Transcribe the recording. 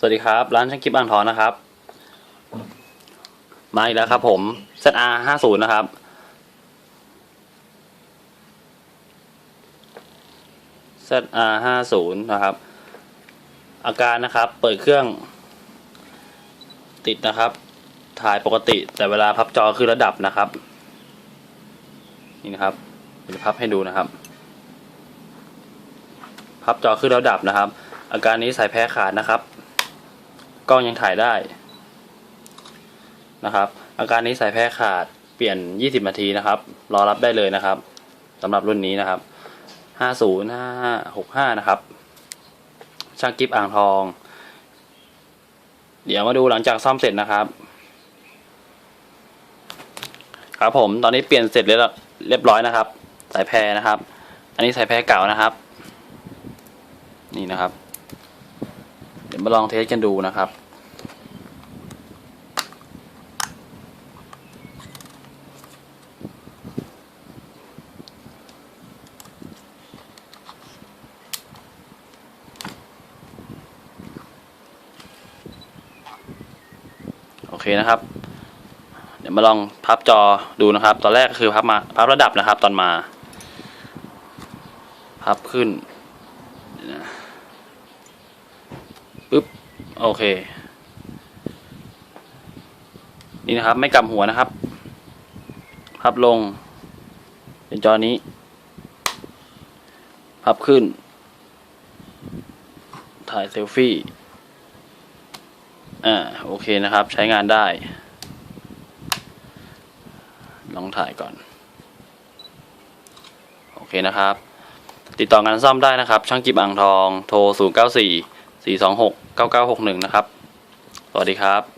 สวัสดีครับ ร้านช่างกิฟอ่างทองนะครับ มาอีกแล้วครับผม ZR 50นะครับ ZR 50นะครับ อาการนะครับ เปิดเครื่อง ติดนะครับ ถ่ายปกติแต่เวลาพับจอคือระดับนะครับ นี่นะครับจะพับให้ดูนะครับ พับจอขึ้นแล้วดับนะครับ อาการนี้สายแพ้ขาดนะครับ กล้องยังถ่ายได้นะครับ อาการนี้สายแพ้ขาดเปลี่ยน 20 นาทีนะครับ รอรับได้เลยนะครับสำหรับรุ่นนี้นะครับ 50 565 นะครับ ช่างกิฟอ่างทอง เดี๋ยวมาดูหลังจากซ่อมเสร็จนะครับ ครับผมตอนนี้เปลี่ยนเสร็จเรียบร้อยนะครับ สายแพรนะครับ อันนี้สายแพรเก่านะครับ นี่นะครับ ดี๋ยวมาลองเทสกันดูนะครับ โอเคนะครับ เดี๋ยวมาลองพับจอดูนะครับ ตอนแรกก็คือพับมาพับระดับนะครับ ตอนมา พับขึ้นเดี๋ยวนะ ปึ๊บโอเค นี่นะครับ ไม่กลับหัวนะครับ พับลง เป็นจอนี้ พับขึ้น ถ่ายเซลฟี่ อ่า โอเคนะครับ ใช้งานได้ ลองถ่ายก่อน โอเคนะครับติดต่องานซ่อมได้นะครับ ช่างกิบอ่างทอง โทร 0 9 4 4 2 6 9 9 6 1 นะครับ สวัสดีครับ